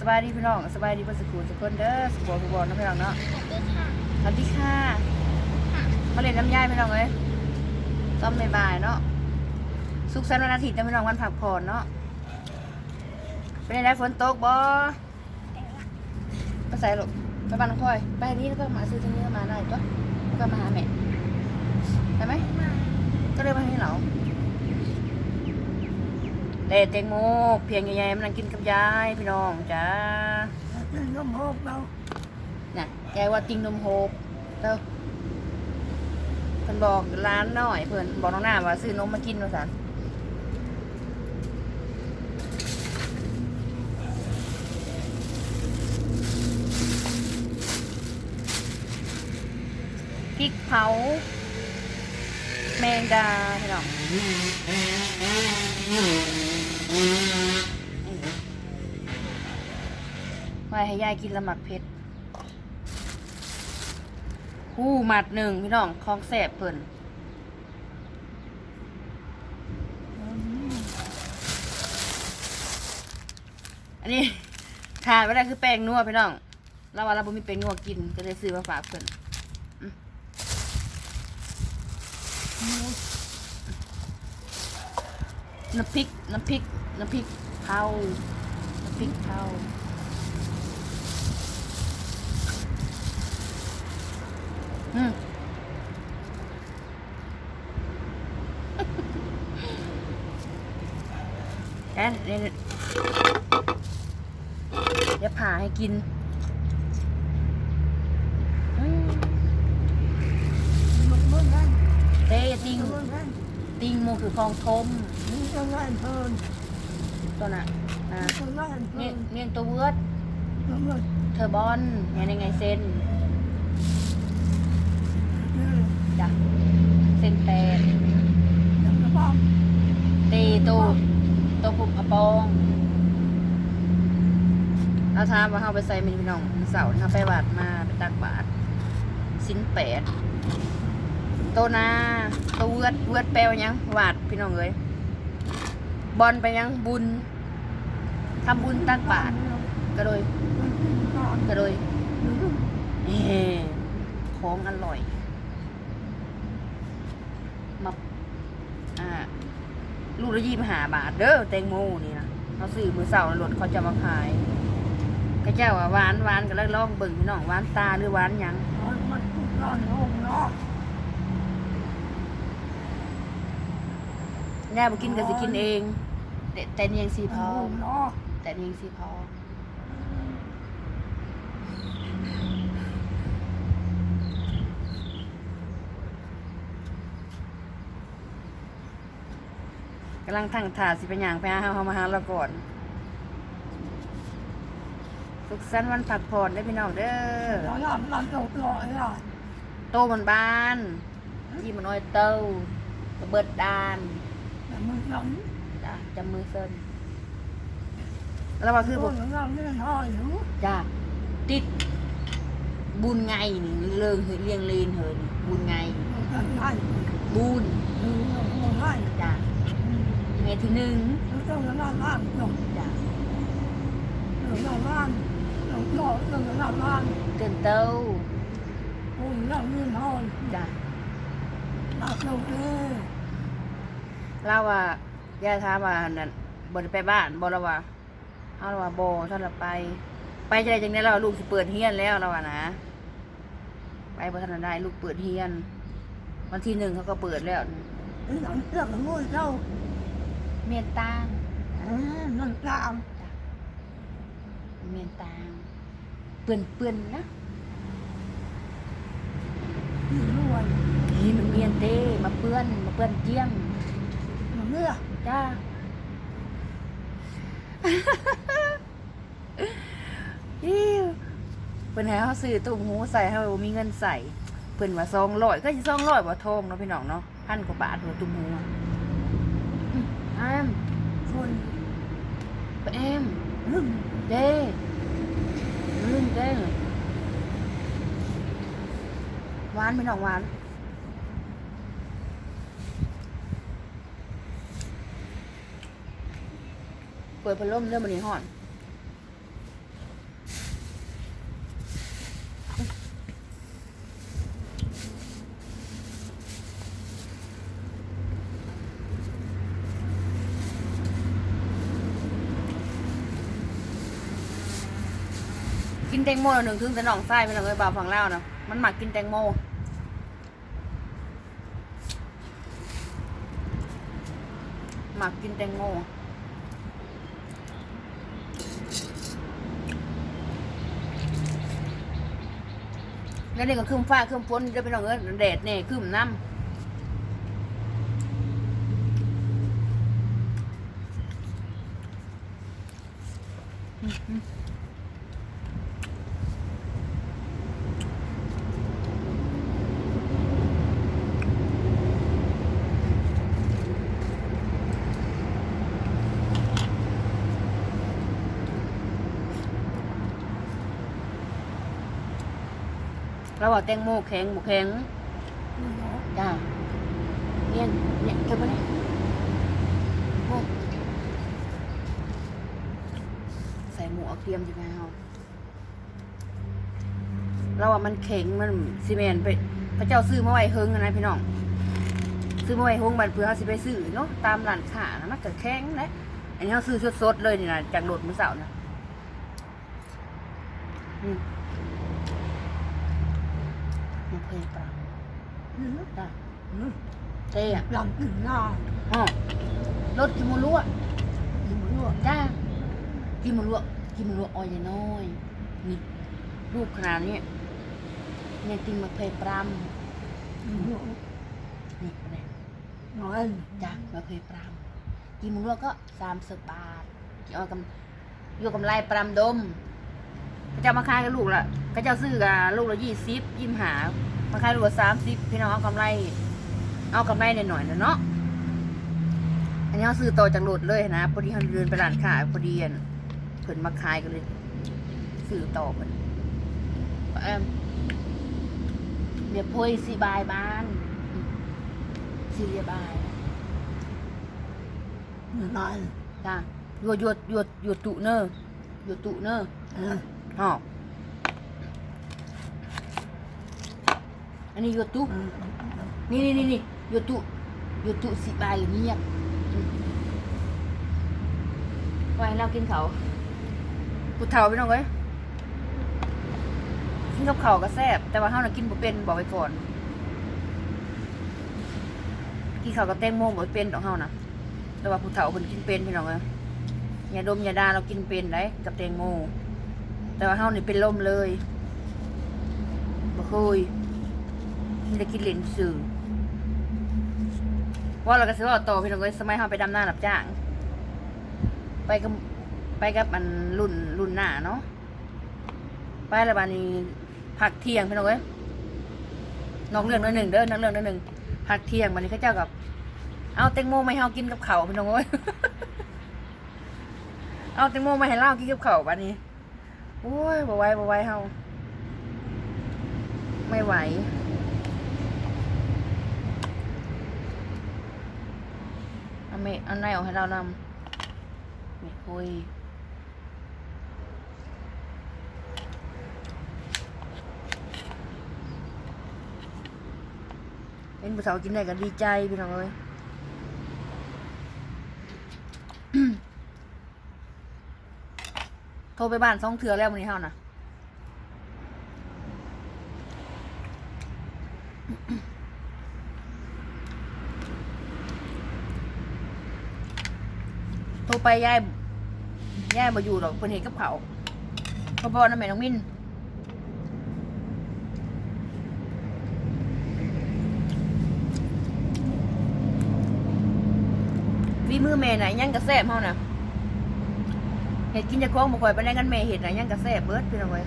สบายดีพี่น้องสบายดีเพื่อนสุขุทุกคนเด้อสุขสุขบอลนะพี่น้องเนาะสวัสดีค่ะสวัสดีค่ะมาเล่นน้ำย่ายพี่น้องเลยซ้อมบ่ายเนาะสุขสันต์วันอาทิตย์นะพี่น้องวันผักผ่อนเนาะเป็นไงฝนตกบ่ไปใส่หรอกไปบ้านน้องพลอย ไปนี้แล้วก็มาซื้อที่นี่มาได้จ้ะแล้วก็มาหาแม่ได้ไหมก็เลยมาให้เรา เล่เต็งโมกเพียงใหญ่ๆมันนั่งกินกับยายพี่น้องจ้าเป็นน้ำหกเราน่ะยายว่าติงนมโฮกเต้าเพิ่นบอกร้านหน่อยเพิ่นบอกน้องหน้าว่าซื้อนมมากินว่าซั่นพริกเผา แมงดาพี่น้อง ไว้ให้ยายกินละหมักเพชรหู้หมัดหนึ่งพี่น้องคลองแสบเพิ่นอันนี้ขาดไม่ได้คือแป้งนัวพี่น้องเราว่าเราบ่มีแป้งนัวกินก็เลยซื้อมาฝากเพิ่นน้ำพริก น้ำพริก น้ำพริกเผาน้ำพริกเผาอืมแอนเดี๋ยวผ่าให้กินเต้ติง ติงโมคือคลองทมนี่ก็งานเพลิน ตัวน่ะอ่าก็งานเพลิเนี่ยนเนี่ยตัวเวิร์ดมันมันเทอร์บอนเนี่ยยังไงเส้นนี่จ้ะเส้นแปดยังกระป๋องตีตูตัวผุกกระปองเอาทามว่าเฮาไปใส่มินพี่น้องวันเสาร์เฮาไปบาดมาไปตักบาทสิ้นแปดโตนาตัวเวิร์ดเวิร์ดแปลว่าหยังวาดพี่น้องเอ้ย บอลไปยังบุญทำบุญตักบาทก็โดยก็โดยเอของอร่อยมาอ่าลูกละยี่สิบห้าบาทเด้อแตงโมนี่นะเขาซื้อมือเสาร์รถเขาจะมาขายก็เจ้าว่าหวานหวานก็เลยลองเบิ่งพี่น้องหวานตาหรือหวานยังมันร้อนห้องเนาะ ย่าบอกกินก็สิกินเอง แต่แต่เนียงสีพอห้องเนาะแต่เนียงสีพอากำลังทั้งถาสิเป็นอย่างไปหาเฮามาหาเราก่อน สุขสันต์วันผักผ่อนได้อพี่น้องเด้อเราอยากรันเราต่ออะโตมันบ้านที่มันน้อยเต้ากระเบิดดาน แต่มึงนั่งจ้ะจำมือเซินแล้วว่าคือพบวอกกนั่งเล่นห้อยอ เลิงเฮยเลียงเลนเฮยนี่บุญไงมันง่ายบุญดูมันง่ายจ้ะไงที่หนึ่งแล้วต้องนั่งล่างลงจ้ะนั่งล่างลงต่อนั่งล่างเกินเต้าโอ้ยนั่งเล่นห้อยจ้ะนักเราเด้อเล่าว่าย่าถามว่านั่นบ่ได้ไปบ้านบ่ละว่าเอาละว่าบ่ท่านละไป ไปจะได้จังได๋เราลูกสิเปิดเฮียนแล้วเราว่านะ ไปบ่ทันได้ลูกเปิดเฮียน วันที่หนึ่งเขาก็เปิดแล้วหลังเรื่องมันงูเจ้าเมียนตางนั่งตามเมียนตางเปื่อนเปื่อนๆนะที่รวยนี่มันเมียนเต้มาเปื้อนมาเปื้อนเจียงมั นเมื่อจ้าอิ้วเพิ่นให้เฮาซื้อตุ้มหูใส่ให้บ่มีเงินใส่เพิ่นว่า200ก็สิ200บ่ทองเนาะพี่น้องเนาะพันกว่าบาทหัวตุ้มหูอะอืมแอมคนไปแอมรึ่งเด้ลืมเด้หวานพี่น้องหวาน เปิดพัดลมเรื่องมันนี่ห่อนกินแตงโมหนึ่งถึงสนองไส้ไปเลยบ่าวฝั่งเล่านะมันหมักกินแตงโมหมักกินแตงโม แล้วนี่ก็คืมฟ้าคืมฝนจะเป็นน้องเอ้ยแดดเนี่ยคืมน้ำ เราบอกแตงโมแข็งบุแข็งไม่รู้จ้าเนี่ยเนี่ยเก็บไว้เนี่ยโอ้ใส่หมูเอาเทียมใช่ไหมเฮาเราว่ามันแข็งมันซีเมนต์ไปพระเจ้าซื้อมาไว้เฮิงอะนะพี่น้อง ซื้อมาไว้เฮิงบันเพื่อเขาสิไปซื้อเนาะตามร้านค้านะมันก็แข็งนะอันนี้เขาซื้อสดๆเลยนี่นะจากโหลดมือเสาร์นะอืม มันเปลาอืมจ้ะอืมเต้อะหลังกินหน้าอ๋อรถกินหมูลวกกินรั่วจ้ากินหมูลวกกินหมูลวกออยน้อยนี่ลูกขนาดนี้เนี่ยติมมาเพยปรามกินรั่นี่อะไรน้อยจ้ามาเพยปรามกินหมูลวกก็สามสิบบาทกี่ออยกำอยู่กำไรปรามดมพระเจ้ามาขายกับลูกละพระเจ้าซื้อกับลูกละยี่สิบยี่สิบหา มาขายลูกละสามสิบพี่น้องเอากำไร เอากำไรหน่อยๆนะเนาะอันนี้เขาซื้อต่อจากโหลดเลยนะพอดีเขาเดินไปร้านค้าพอดีอันเพิ่นมาขายกันเลยซื้อต่อเพิ่นเอิ่มเดี๋ยวพอยสีบายบ้านอืมสีเรียบายเหนื่อยจ้าหยวดหยวดหยวดหยวดตุเนอร์หยวดตุเนอร์เอ ออ๋ออันนี้หยวดตุอืมนี่นี่นี่นี่หยวดตุหยวดตุสีบายเงียบอืมไว้ให้เรากินเขาวผู้เฒ่าพี่น้องเอ้ยกินกับเขาวก็แซ่บแต่ว่าเฮาน่ะกินบ่เป็นบอกไว้ก่อน กินข้าวกับแตงโมบ่เป็นดอกเฮาน่ะแต่ว่าผู้เฒ่าเพิ่นกินเป็นพี่น้องเอ้ยยาดมยาดาเรากินเป็นได้กับแตงโม แต่ว่าเฮานี่เป็นลมเลยบ่เคย มีแต่กินเหรนซื่อว่าเราก็สิว่าต่อพี่น้องเอ้ยสมัยเฮาไปดำหน้ารับจ้าง ไปกับไปกับอันรุ่นรุ่นหน้าเนาะไปล้วบานี้พักเที่ยงพี่น้องเอ้ยนอกเรื่องนิดหนึ่งเด้อนอกเรื่องนิดหนึ่งพักเที่ยงวันนี้เขาเจ้ากับ เอาแตงโมไมาให้เฮากินกับเขาพี่น้องเอ้ยเอาแตงโมไมาให้เล่ากินกับเขาววันนี้โอ้ยบ่ไหวบ่ไหวเฮาไม่ไหวเอาเมอันไหนออกให้เรานำไม่คุยเป็นผู้สาวกินได้ก็ดีใจพี่น้องเอ้ยโทรไปบ้านสองเถื่อแล้ววันนี้เฮานะ ไปยายยายมาอยู่หรอกเพิ่นเห็นกับเขาพ่อพ่อนั่นแม่น้องมินวีมือแม่น่ะยังกระแซบเฮาน่ะเห็ดกินจะคล้องบ่ค่อยไปได้กันแม่เห็ดนะยังกระแซบเบิดพี่น้องเว้ย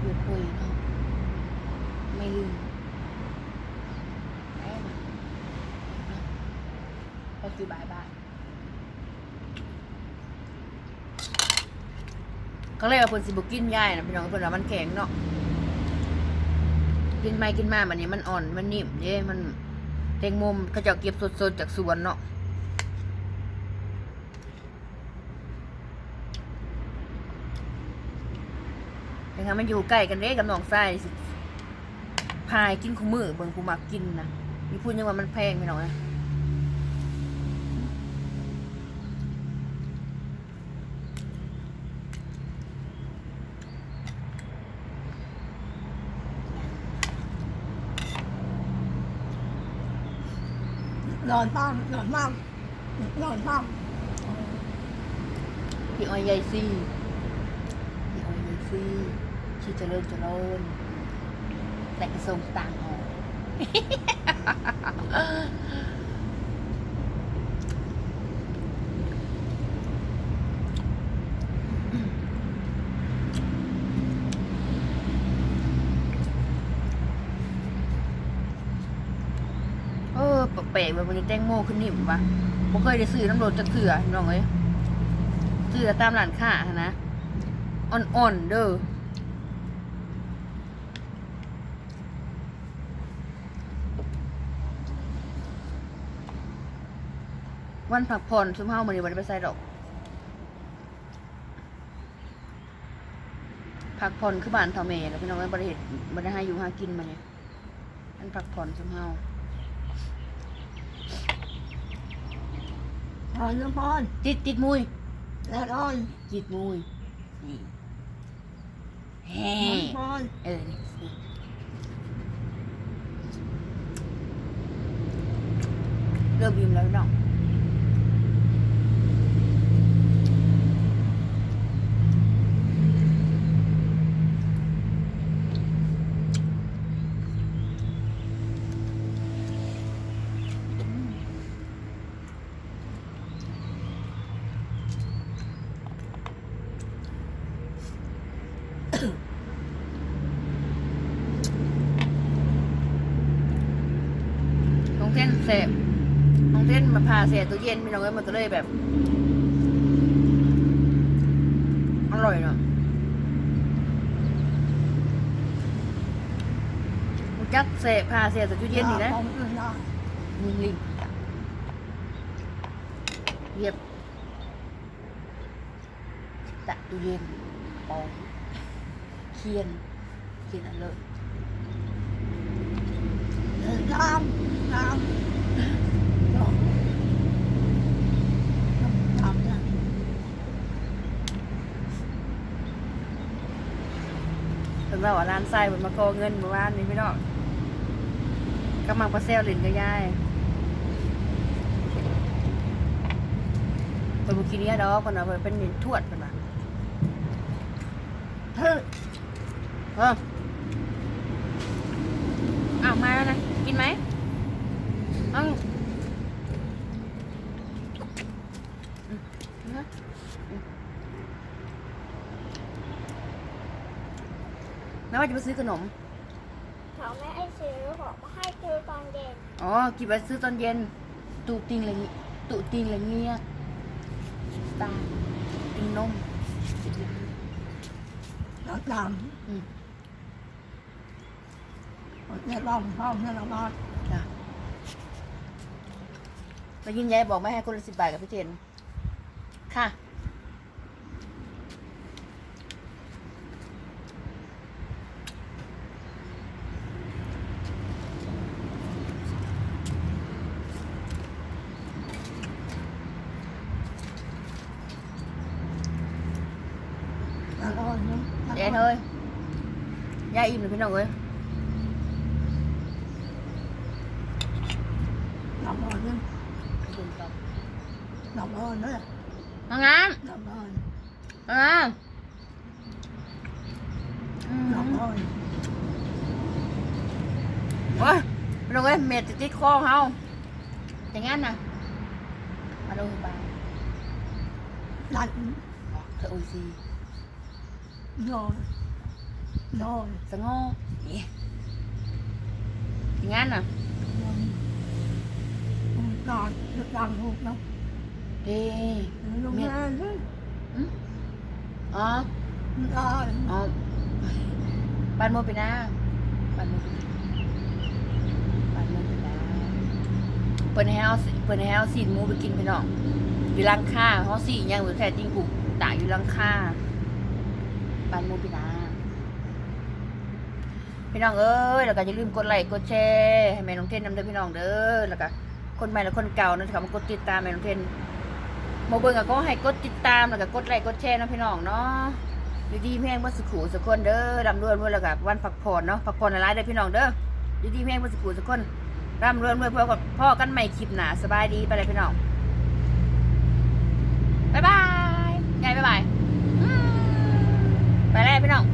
หยุดคุยเนาะไม่ลืมแม่มาไปคือบายบาย เขาเรียกว่าเพิ่นสิบ่กินย่ายนะพี่น้องเพิ่นว่ามันแข็งเนาะกินไปกินมาบัดนี้มันอ่อนมันนิ่มเด้มันแตงโมมเขาจะเก็บสดๆจากสวนเนาะนะคะมันอยู่ใกล้กันเด้กับหนองทรายสิพายกินคู่มือเบิ่งคู่มักกินนะมีพูดยังว่ามันแพงไปหน่อยนะ นอนบ้างนอนบ้างนอนบ้างพี่อ้อยใหญ่ซี่พี่อ้อยใหญ่ซี่ชีเจริญเจริญแต่กระทรงต่างออก ปลกๆแบบวันนี้แตงโมขึ้นนิ่มวะบ่เคยได้ซื้อน้ำรดจักเถื่อพี่น้องเอ้ยซื้อแต่ตามร้านค้าหั้นะ อ่อนๆเด้อวันพักผ่อนซุมเฮามื้อนี้บ่ได้ไปใส่ดอกพักผ่อนคือบ้านเฒ่าแม่แล้วพี่น้องเอ้ยบ่ได้เฮ็ดบ่ได้หาอยู่หากินมาเนี่ยมันพักผ่อนซุมเฮา พรนะพรติดติดมุยแล้วนอนติดมุยนี่แฮ่พรเออนี่นี่เริ่มยิ้มแล้วพี่น้องน้องเท่นเสพ น้องเท่นมาพาเสียตู้เย็นพี่น้องเอ้ยมันก็เลยแบบ อร่อยเนาะรู้จักเสพพาเสียตู้เย็นนี่นะพร้อมอื่นได้มึงลิงเหยียบตะตู้เย็นปองเคียนเคียนอันเลิศน้ำน้ำนอนน้ำน้ำ เป็ นว่าว่าร้านไส้มันมาขอเงินเมื่อวานนี้พี่น้องกำลังประเซลลินกับยายเป็นบุกินเนี้ยดอกคนเอาไปเป็นหนินทวดเป็นว่าเฮ้อเอออ้าวมาแล้วนะ กินไหมเอ้าอืมนะอืมแม่ ว่าจะไปซื้อขนมเขาไม่ให้ซื้อบอกว่าให้ซื้อตอนเย็นอ๋อกินไปซื้อตอนเย็น ตูติงอะไรงี้ตูติงอะไรเงี้ยตาติงนมน้ำน้อืมำเนี่ยร้องพร้อมเนี่ยละมาจ้ะแล้วยินยายบอกไม่ให้คนละสิบบาทกับพี่เจนค่ะ แล้วนอนนะ เจนเฮ้ย ยายอิ่มเลยพี่น้องเอ้ยหลับนอนเนี่ยดื่มต่อหลับนอ นเนี่ยน้องงามหลับนอนน้องงามอืมหลับนอนโอ้ยพี่น้องเอ้ยเม็ดติดติดคอเฮาอย่างงั้นน่ะมาดูบ้างหลับเธอโอ้ยซีนอนนอนสงบนี่อย่างงั้นน่ะนอนนอนนอนถูกนะเด้ลงมาเลยอ๋อนอนอ๋อบ้านโมปีนาบ้านโมปีนาบ้านโมปีนาเปิดให้เอาสิเปิดให้เอาสีหมูไปกินพี่น้องอยู่หลังค่าเขาสีย่างหรือแท้จริงกูตากอยู่หลังค่าบ้านโมปีนา พี่น้องเอ้ยแล้วก็อย่าลืมกดไลค์กดแชร์ให้แม่น้องเทนนำเด้อพี่น้องเด้อแล้วก็คนใหม่และคนเก่านะครับมากดติดตามแม่น้องเทนโมเบิ่งก็ให้กดติดตามแล้วก็กดไลค์กดแชร์นะพี่น้องเนาะอยู่ดีแม่งบ่สุขูสักคนเด้อดำด้วยด้วยแล้วก็วันพักผ่อนเนาะพักผ่อนหลายๆเด้อพี่น้องเด้ออยู่ดีแม่งบ่สุขูสักคนร่ำรวยรวยพ่อกับพ่อกันใหม่คลิปหนาสบายดีไปเลยพี่น้องบ๊ายบายยายบ๊ายบายไปแล้วพี่น้อง